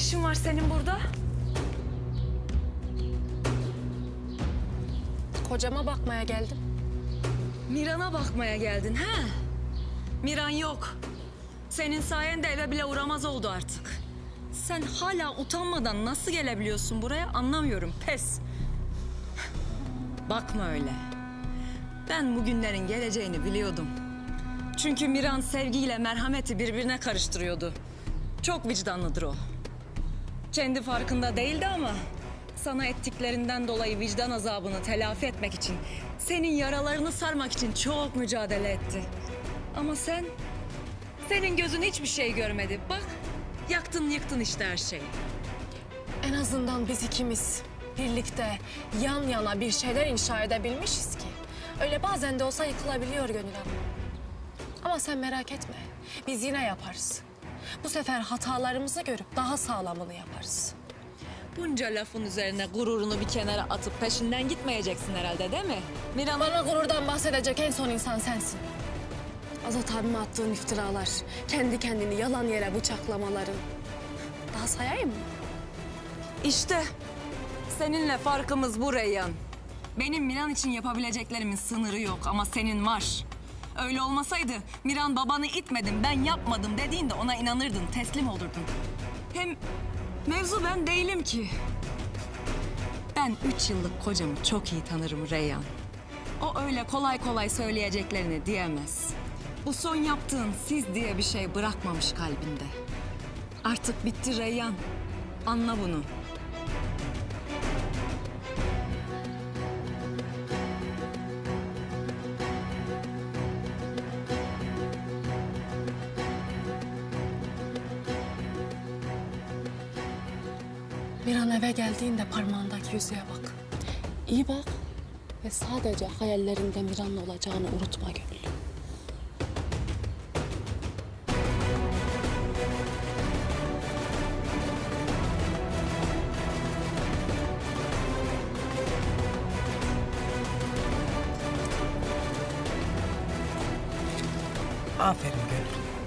işin var senin burada? Kocama bakmaya geldim. Miran'a bakmaya geldin ha? Miran yok. Senin sayende eve bile uğramaz oldu artık. Sen hala utanmadan nasıl gelebiliyorsun buraya anlamıyorum. Pes. Bakma öyle. Ben bugünlerin geleceğini biliyordum. Çünkü Miran sevgiyle merhameti birbirine karıştırıyordu. Çok vicdanlıdır o. Kendi farkında değildi ama sana ettiklerinden dolayı vicdan azabını telafi etmek için, senin yaralarını sarmak için çok mücadele etti. Ama sen, senin gözün hiçbir şey görmedi. Bak, yaktın yıktın işte her şeyi. En azından biz ikimiz birlikte yan yana bir şeyler inşa edebilmişiz ki. Öyle bazen de olsa yıkılabiliyor Gönül Hanım. Ama sen merak etme. Biz yine yaparız. Bu sefer hatalarımızı görüp daha sağlamını yaparız. Bunca lafın üzerine gururunu bir kenara atıp peşinden gitmeyeceksin herhalde değil mi? Miran Bana gururdan bahsedecek en son insan sensin. Azat abime attığın iftiralar, kendi kendini yalan yere bıçaklamaların. Daha sayayım mı? İşte seninle farkımız bu Reyyan. Benim Miran için yapabileceklerimin sınırı yok ama senin var. Öyle olmasaydı Miran babanı itmedim, ben yapmadım dediğinde ona inanırdın, teslim olurdun. Hem mevzu ben değilim ki. Ben üç yıllık kocamı çok iyi tanırım Reyyan. O öyle kolay kolay söyleyeceklerini diyemez. Bu son yaptığın siz diye bir şey bırakmamış kalbinde. Artık bitti Reyyan. Anla bunu. Bir an eve geldiğinde parmağındaki yüzüğe bak. İyi bak ve sadece hayallerinde Miran'la olacağını unutma Gönül. Aferin Gönül.